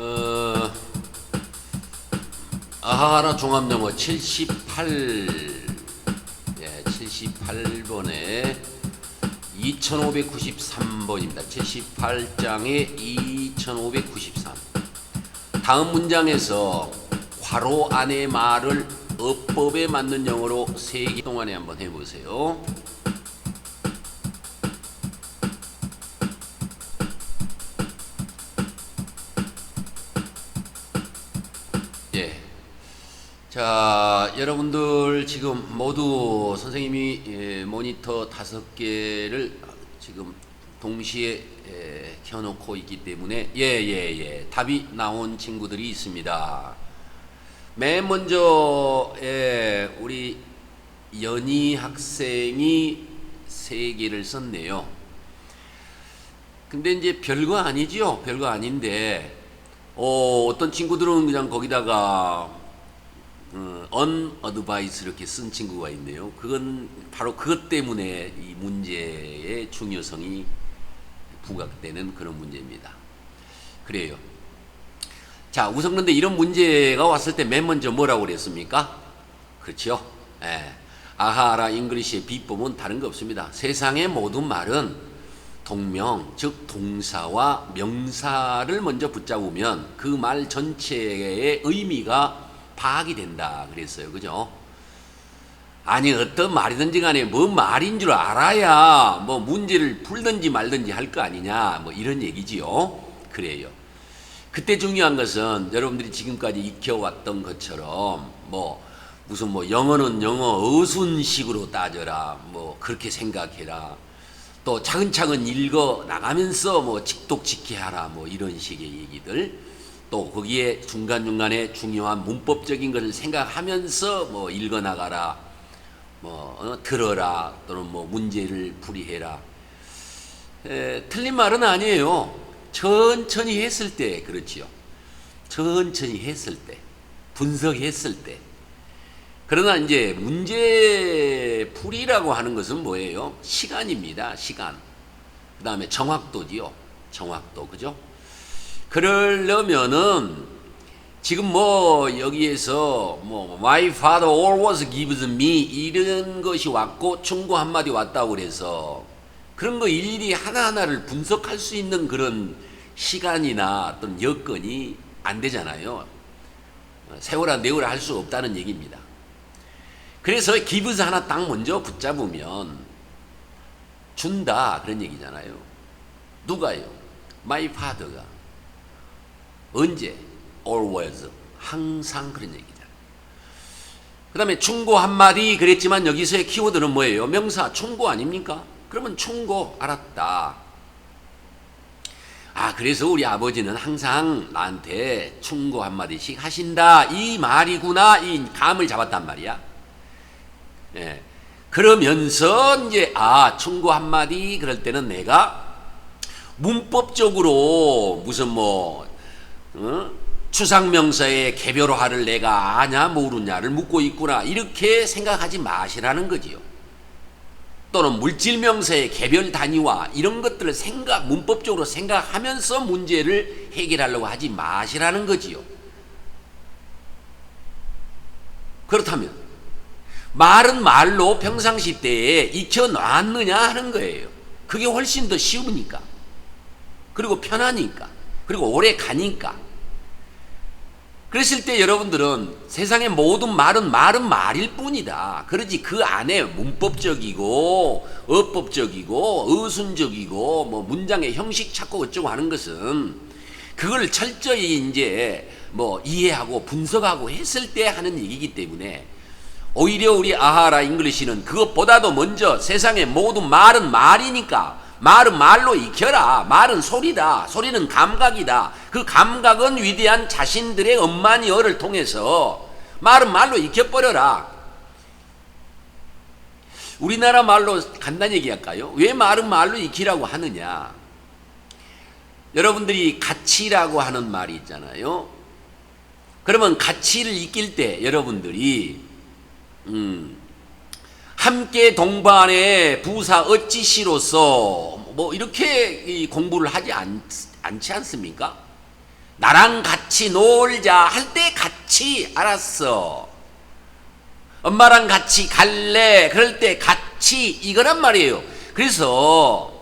어, 아하라 종합영어 78 예, 78번에 2593번입니다. 78장에 2593. 다음 문장에서 괄호 안의 말을 어법에 맞는 영어로 세 개 동안에 한번 해보세요. 예. 자, 여러분들 지금 모두 선생님이 예, 모니터 다섯 개를 지금 동시에 예, 켜놓고 있기 때문에 예, 예, 예. 답이 나온 친구들이 있습니다. 맨 먼저 예, 우리 연희 학생이 세 개를 썼네요. 근데 이제 별거 아니지요. 별거 아닌데 어, 어떤 친구들은 그냥 거기다가 어, unadvised 이렇게 쓴 친구가 있네요. 그건 바로 그것 때문에 이 문제의 중요성이 부각되는 그런 문제입니다. 그래요. 자, 우선 그런데 이런 문제가 왔을 때 맨 먼저 뭐라고 그랬습니까? 그렇죠. 예. 아하라 잉글리시의 비법은 다른 거 없습니다. 세상의 모든 말은 동명, 즉 동사와 명사를 먼저 붙잡으면 그 말 전체의 의미가 파악이 된다 그랬어요. 그죠? 아니 어떤 말이든지 간에 뭐 말인 줄 알아야 뭐 문제를 풀든지 말든지 할 거 아니냐 뭐 이런 얘기지요. 그래요. 그때 중요한 것은 여러분들이 지금까지 익혀왔던 것처럼 뭐 무슨 뭐 영어는 영어 어순식으로 따져라 뭐 그렇게 생각해라 또 차근차근 읽어 나가면서 뭐 직독직해하라 뭐 이런 식의 얘기들 또 거기에 중간중간에 중요한 문법적인 것을 생각하면서 뭐 읽어 나가라 뭐 어, 들어라 또는 뭐 문제를 풀이해라. 에, 틀린 말은 아니에요. 천천히 했을 때 그렇지요. 천천히 했을 때 분석했을 때 그러나 이제 문제 풀이라고 하는 것은 뭐예요? 시간입니다. 시간. 그 다음에 정확도지요. 정확도. 그죠? 그러려면은 지금 뭐 여기에서 뭐 my father always gives me 이런 것이 왔고 충고 한마디 왔다고 그래서 그런 거 일일이 하나하나를 분석할 수 있는 그런 시간이나 어떤 여건이 안 되잖아요. 세월아 내월아 할 수 없다는 얘기입니다. 그래서 기브스 하나 딱 먼저 붙잡으면 준다 그런 얘기잖아요. 누가요? My father가 언제? Always 항상 그런 얘기잖아요. 그 다음에 충고 한 마디 그랬지만 여기서의 키워드는 뭐예요? 명사 충고 아닙니까? 그러면 충고 알았다. 아 그래서 우리 아버지는 항상 나한테 충고 한 마디씩 하신다 이 말이구나 이 감을 잡았단 말이야. 예. 그러면서 이제 아 충고 한 마디 그럴 때는 내가 문법적으로 무슨 뭐 어? 추상명사의 개별화를 내가 아냐 모르냐를 묻고 있구나 이렇게 생각하지 마시라는 거지요. 또는 물질명사의 개별 단위와 이런 것들을 생각 문법적으로 생각하면서 문제를 해결하려고 하지 마시라는 거지요. 그렇다면 말은 말로 평상시 때에 익혀놨느냐 하는 거예요. 그게 훨씬 더 쉬우니까. 그리고 편하니까. 그리고 오래 가니까. 그랬을 때 여러분들은 세상의 모든 말은 말은 말일 뿐이다. 그러지 그 안에 문법적이고 어법적이고 어순적이고 뭐 문장의 형식 찾고 어쩌고 하는 것은 그걸 철저히 이제 뭐 이해하고 분석하고 했을 때 하는 얘기이기 때문에 오히려 우리 아하라 잉글리시는 그것보다도 먼저 세상의 모든 말은 말이니까 말은 말로 익혀라. 말은 소리다. 소리는 감각이다. 그 감각은 위대한 자신들의 엄마니어를 통해서 말은 말로 익혀버려라. 우리나라 말로 간단히 얘기할까요? 왜 말은 말로 익히라고 하느냐? 여러분들이 가치라고 하는 말이 있잖아요. 그러면 가치를 익힐 때 여러분들이 음, 함께 동반의 부사 어찌시로서 뭐 이렇게 공부를 하지 않, 않지 않습니까? 나랑 같이 놀자 할 때 같이 알았어. 엄마랑 같이 갈래 그럴 때 같이 이거란 말이에요. 그래서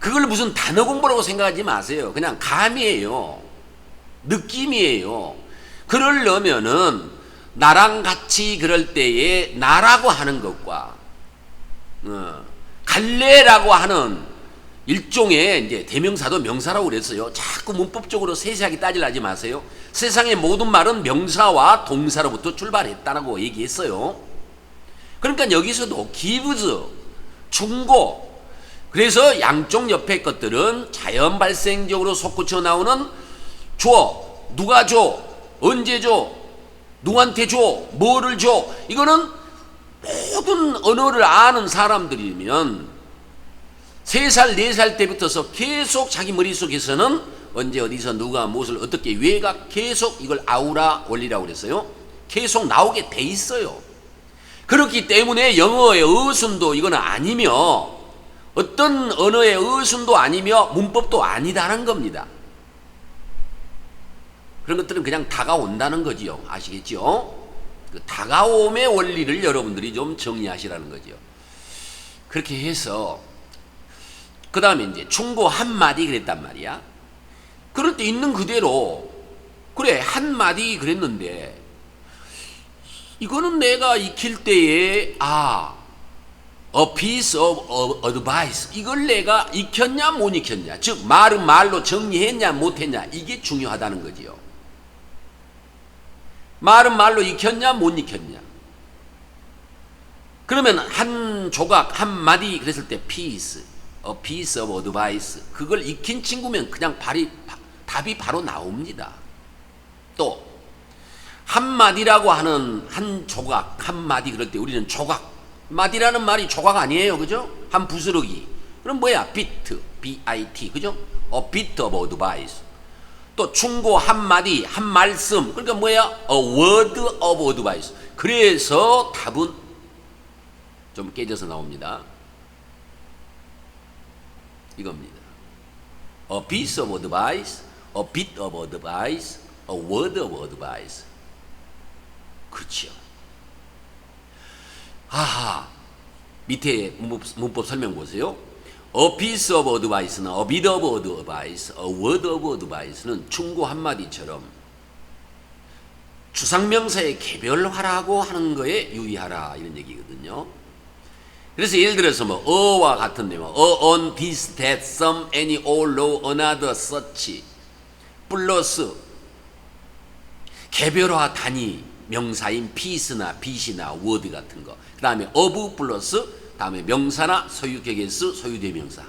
그걸 무슨 단어 공부라고 생각하지 마세요. 그냥 감이에요. 느낌이에요. 그러려면은 나랑 같이 그럴 때에 나라고 하는 것과 어, 갈래라고 하는 일종의 이제 대명사도 명사라고 그랬어요. 자꾸 문법적으로 세세하게 따지려 하지 마세요. 세상의 모든 말은 명사와 동사로부터 출발했다라고 얘기했어요. 그러니까 여기서도 gives, 충고. 그래서 양쪽 옆에 것들은 자연 발생적으로 솟구쳐 나오는 줘, 누가 줘, 언제 줘, 누구한테 줘, 뭐를 줘. 이거는 모든 언어를 아는 사람들이면 세 살, 네살 때부터서 계속 자기 머릿속에서는 언제 어디서 누가 무엇을 어떻게 왜가 계속 이걸 아우라 원리라고 그랬어요. 계속 나오게 돼 있어요. 그렇기 때문에 영어의 어순도 이거는 아니며 어떤 언어의 어순도 아니며 문법도 아니다는 겁니다. 그런 것들은 그냥 다가온다는 거지요. 아시겠죠? 그 다가옴의 원리를 여러분들이 좀 정리하시라는 거죠. 그렇게 해서 그 다음에 이제 충고 한 마디 그랬단 말이야. 그럴 때 있는 그대로 그래 한 마디 그랬는데 이거는 내가 익힐 때에 아 a piece of advice 이걸 내가 익혔냐 못 익혔냐 즉 말은 말로 정리했냐 못했냐 이게 중요하다는 거지요. 말은 말로 익혔냐 못 익혔냐. 그러면 한 조각 한 마디 그랬을 때 piece, a piece of advice 그걸 익힌 친구면 그냥 발이 답이 바로 나옵니다. 또 한마디라고 하는 한 조각 한마디 그럴 때 우리는 조각 마디라는 말이 조각 아니에요. 그죠? 한 부스러기. 그럼 뭐야? bit, b-i-t. 그죠? a bit of advice. 또 충고 한마디, 한 말씀. 그러니까 뭐야? A word of advice. 그래서 답은 좀 깨져서 나옵니다. 이겁니다. A piece of advice, a bit of advice, a word of advice. 그렇죠. 하하. 밑에 문법, 문법 설명 보세요. A piece of advice나 a bit of advice, a word of advice는 충고 한마디처럼 추상명사의 개별화라고 하는 거에 유의하라 이런 얘기거든요. 그래서 예를 들어서 뭐 어와 같은 내용, a on this that some any all no another such 플러스 개별화 단위 명사인 piece나 bit이나 word 같은 거. 그 다음에 of 플러스 다음에 명사나 소유격에서 소유대명사.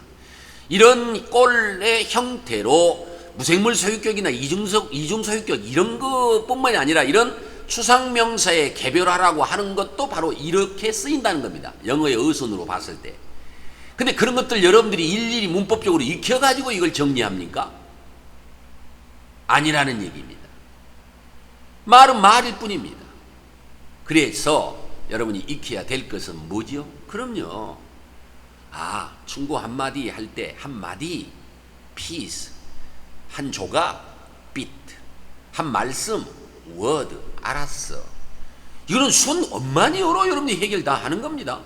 이런 꼴의 형태로 무생물 소유격이나 이중석 이중소유격 이런 것뿐만이 아니라 이런 추상명사의 개별화라고 하는 것도 바로 이렇게 쓰인다는 겁니다. 영어의 어순으로 봤을 때. 근데 그런 것들 여러분들이 일일이 문법적으로 익혀가지고 이걸 정리합니까? 아니라는 얘기입니다. 말은 말일 뿐입니다. 그래서 여러분이 익혀야 될 것은 뭐지요? 그럼요. 아, 충고 한마디 할 때 한마디 piece 한 조각 bit 한 말씀 word 알았어. 이거는 순 엄마니어로 여러분이 해결 다 하는 겁니다.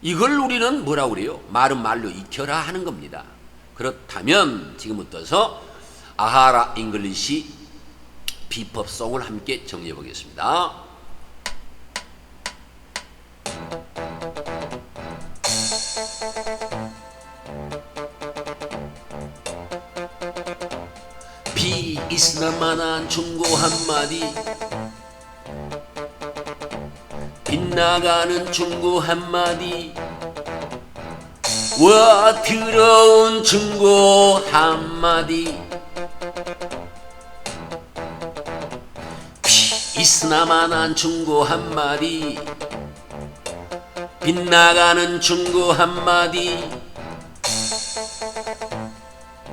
이걸 우리는 뭐라고 그래요? 말은 말로 익혀라 하는 겁니다. 그렇다면 지금부터서 아하라 잉글리시 비법송을 함께 정리해 보겠습니다. 비 있으나마난 충고 한마디. 빗나가는 충고 한마디. 와 더러운 충고 한마디. 비 있으나마난 충고 한마디 빗나가는 충고 한마디.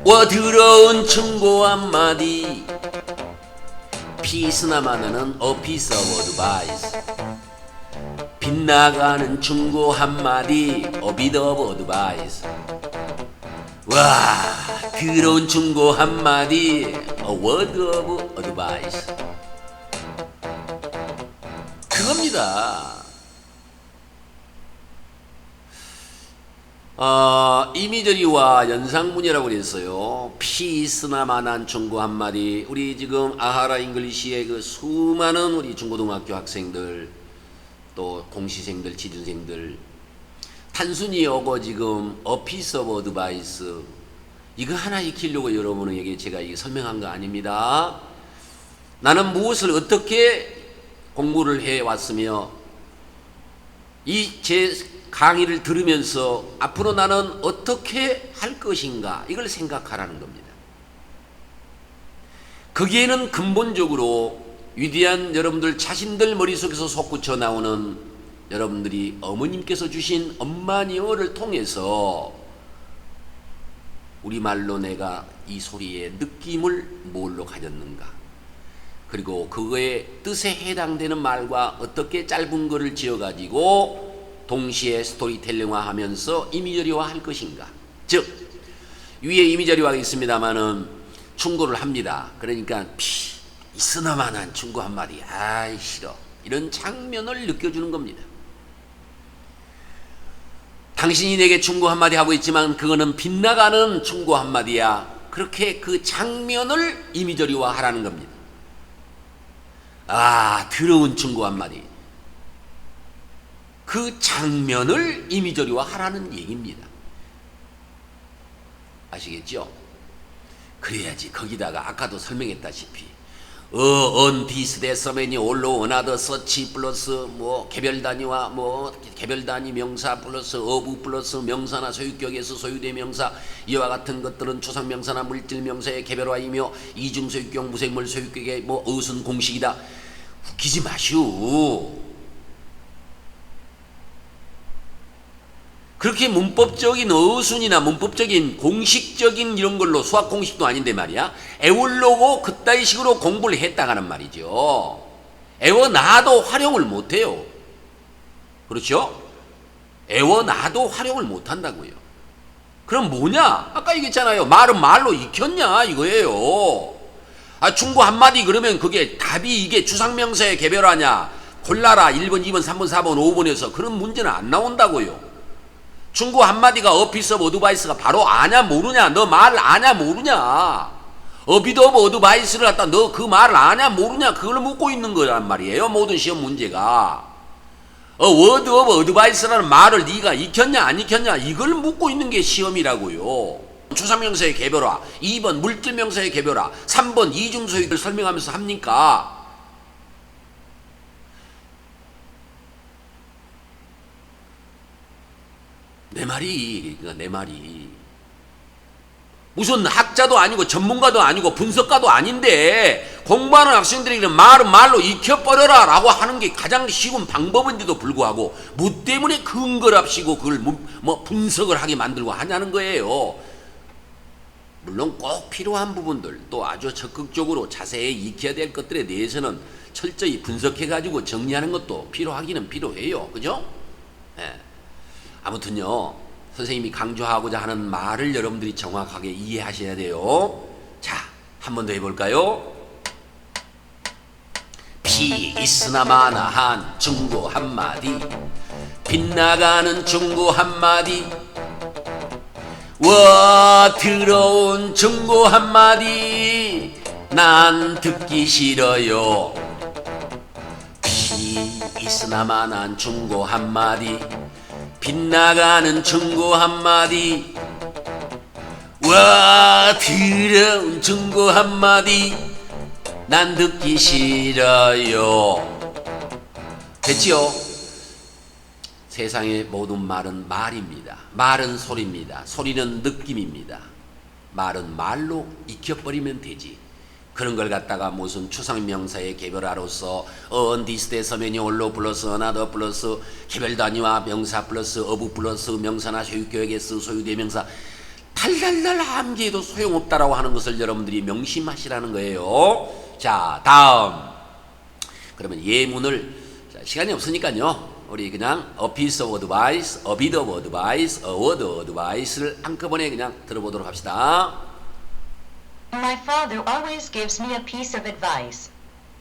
와 더러운 충고 한마디. 피스나마나는 of advice. 빗나가는 충고 한마디 of advice. 와 더러운 충고 한마디 word of advice. 그겁니다 어, 이미저리와 연상문이라고 그랬어요. 피스나만한 충고 한마디. 우리 지금 아하라 잉글리시의 그 수많은 우리 중고등학교 학생들 또 공시생들, 취준생들 단순히 요거 지금 어피스 오브 어드바이스 이거 하나 익히려고 여러분에게 제가 이게 설명한 거 아닙니다. 나는 무엇을 어떻게 공부를 해 왔으며 이 제 강의를 들으면서 앞으로 나는 어떻게 할 것인가 이걸 생각하라는 겁니다. 거기에는 근본적으로 위대한 여러분들 자신들 머릿속에서 솟구쳐 나오는 여러분들이 어머님께서 주신 엄마니어를 통해서 우리말로 내가 이 소리의 느낌을 뭘로 가졌는가 그리고 그거의 뜻에 해당되는 말과 어떻게 짧은 거를 지어가지고 동시에 스토리텔링화 하면서 이미저리화 할 것인가? 즉 위에 이미저리화가 있습니다마는 충고를 합니다. 그러니까 피 있으나마난 충고 한 마디. 아이 싫어. 이런 장면을 느껴주는 겁니다. 당신이 내게 충고 한 마디 하고 있지만 그거는 빗나가는 충고 한 마디야. 그렇게 그 장면을 이미저리화 하라는 겁니다. 아 더러운 충고 한 마디 그 장면을 이미저리화 하라는 얘기입니다. 아시겠죠? 그래야지 거기다가 아까도 설명했다시피 어언 디스데 서맨이 올로 어나더 서치 플러스 뭐 개별 단위와 뭐 개별 단위 명사 플러스 어부 플러스 명사나 소유격에서 소유대 명사 이와 같은 것들은 초상 명사나 물질 명사의 개별화이며 이중 소유격 무생물 소유격의 뭐 어순 공식이다 웃기지 마시오 그렇게 문법적인 어순이나 문법적인 공식적인 이런 걸로 수학 공식도 아닌데 말이야. 애월로고 그따위 식으로 공부를 했다가는 말이죠. 애워놔도 활용을 못해요. 그렇죠? 애워놔도 활용을 못한다고요. 그럼 뭐냐? 아까 얘기했잖아요. 말은 말로 익혔냐? 이거예요. 아, 충고 한마디 그러면 그게 답이 이게 주상명사의 개별화냐? 골라라. 1번, 2번, 3번, 4번, 5번에서 그런 문제는 안 나온다고요. 중고 한마디가 어피스 오브 어드바이스가 바로 아냐 모르냐? 너 말 아냐 모르냐? 어비드 오브 어드바이스를 갖다 너 그 말을 아냐 모르냐? 그걸 묻고 있는 거란 말이에요 모든 시험 문제가. 어 워드 오브 어드바이스라는 말을 네가 익혔냐 안 익혔냐 이걸 묻고 있는 게 시험이라고요. 주상명사의 개별화 2번 물질명사의 개별화 3번 이중소유를 설명하면서 합니까 내 말이 그러니까 내 말이 무슨 학자도 아니고 전문가도 아니고 분석가도 아닌데 공부하는 학생들에게는 말은 말로 익혀버려라 라고 하는 게 가장 쉬운 방법인데도 불구하고 뭐 때문에 근거랍시고 그걸 뭐, 뭐 분석을 하게 만들고 하냐는 거예요 물론 꼭 필요한 부분들 또 아주 적극적으로 자세히 익혀야 될 것들에 대해서는 철저히 분석해 가지고 정리하는 것도 필요하기는 필요해요 그죠? 예. 아무튼요, 선생님이 강조하고자 하는 말을 여러분들이 정확하게 이해하셔야 돼요. 자, 한 번 더 해볼까요? 피 있으나 마나한 중고 한마디. 빗나가는 중고 한마디. 와 들어온 중고 한마디. 난 듣기 싫어요. 피 있으나 마나한 중고 한마디 빗나가는 충고 한마디. 와 더러운 충고 한마디. 난 듣기 싫어요. 됐지요? 세상의 모든 말은 말입니다. 말은 소리입니다. 소리는 느낌입니다. 말은 말로 익혀버리면 되지 그런 걸 갖다가 무슨 추상명사의 개별화로서 어언 디스대 서면이 올로 플러스 어나더 플러스 개별 단위와 명사 플러스 어부 플러스 명사나 소유격에서 소유대명사 달달달 암기해도 소용없다라고 하는 것을 여러분들이 명심하시라는 거예요. 자 다음 그러면 예문을 자, 시간이 없으니까요. 우리 그냥 a piece of advice, a bit of advice, a word of advice를 한꺼번에 그냥 들어보도록 합시다. My father always gives me a piece of advice.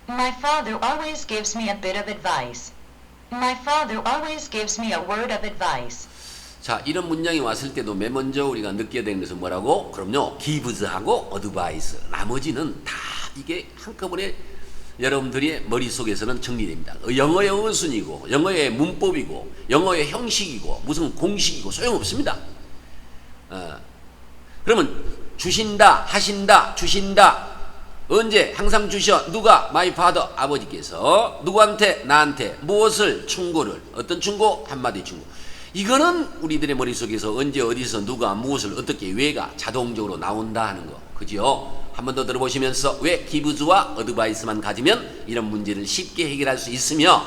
My father always gives me a bit of advice. My father always gives me a word of advice. 자, 이런 문장이 왔을 때도 맨 먼저 우리가 느껴야 되는 것은 뭐라고? 그럼요, gives하고 advice. 나머지는 다 이게 한꺼번에 여러분들의 머릿속에서는 정리됩니다. 영어의 어순이고, 영어의 문법이고, 영어의 형식이고, 무슨 공식이고 소용없습니다. 어. 그러면 주신다, 하신다, 주신다. 언제? 항상 주셔. 누가? 마이 파더 아버지께서 누구한테? 나한테 무엇을? 충고를. 어떤 충고? 한마디 충고. 이거는 우리들의 머릿속에서 언제 어디서 누가 무엇을 어떻게 왜가 자동적으로 나온다 하는 거. 그죠? 한번 더 들어보시면서 왜 기부즈와 어드바이스만 가지면 이런 문제를 쉽게 해결할 수 있으며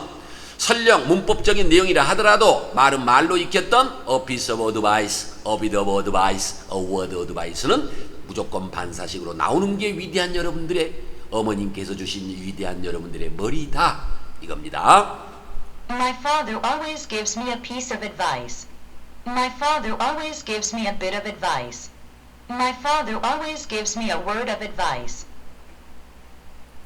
설령 문법적인 내용이라 하더라도 말은 말로 익혔던 a piece of advice, a bit of advice, a word advice는 무조건 반사식으로 나오는 게 위대한 여러분들의 어머님께서 주신 위대한 여러분들의 머리다 이겁니다. My father always gives me a piece of advice. My father always gives me a bit of advice. My father always gives me a word of advice.